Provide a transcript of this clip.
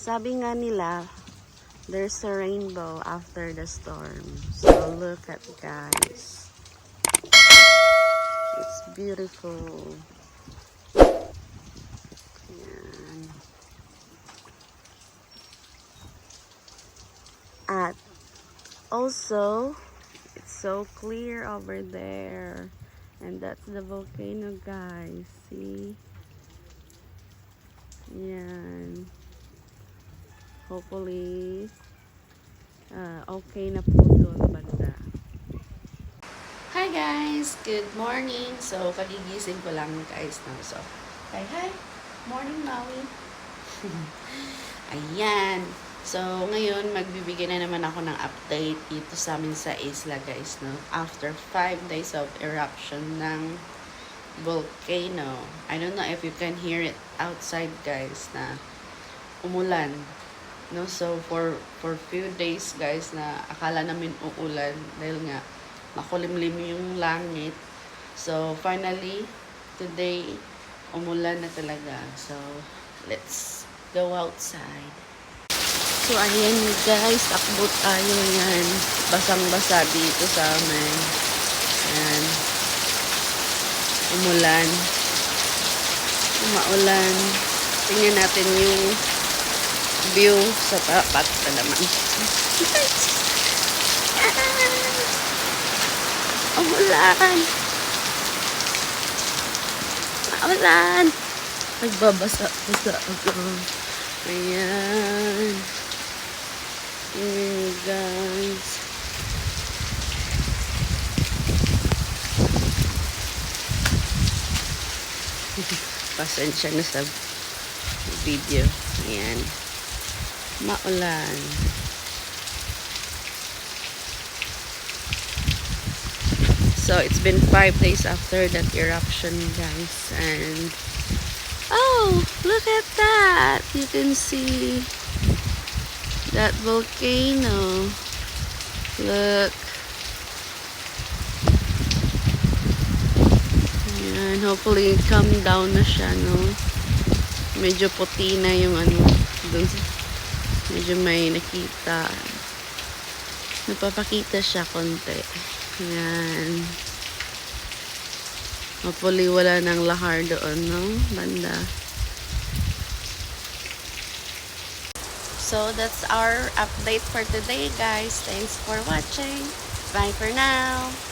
Sabi nga nila, there's a rainbow after the storm. So look at guys. It's beautiful. Yan. At also, it's so clear over there. And that's the volcano, guys. See? Yan. Hopefully, uh, okay na po doon banda. Hi guys! Good morning! So, kagigising ko lang guys. No? So, hi hi! Morning, Maui! Ayan! So, ngayon, magbibigay na naman ako ng update dito sa amin sa isla guys. No? After 5 days of eruption ng volcano. I don't know if you can hear it outside guys na umulan. No, so for for few days guys na akala namin uulan dahil nga makulimlim yung langit. So finally today umulan na talaga. So let's go outside. So ayan guys, takbo tayo yan. Basang-basa dito sa amin. Ayan. Umulan. Umaulan. Tingnan natin yung view sa tapat pa naman. Umulan! Umulan! Nagbabasa-basa ako. Ayan. Ayan guys. Pasensya na sa video. Ayan. Maulan. So, it's been five days after that eruption, guys. And, oh, look at that. You can see that volcano. Look. Ayan, hopefully calm down na siya, no? Medyo puti na yung ano, dun medyo may nakita. Napapakita siya konti. Ayan. Hopefully wala nang lahar doon, no? Banda. So, that's our update for today, guys. Thanks for watching. Bye for now.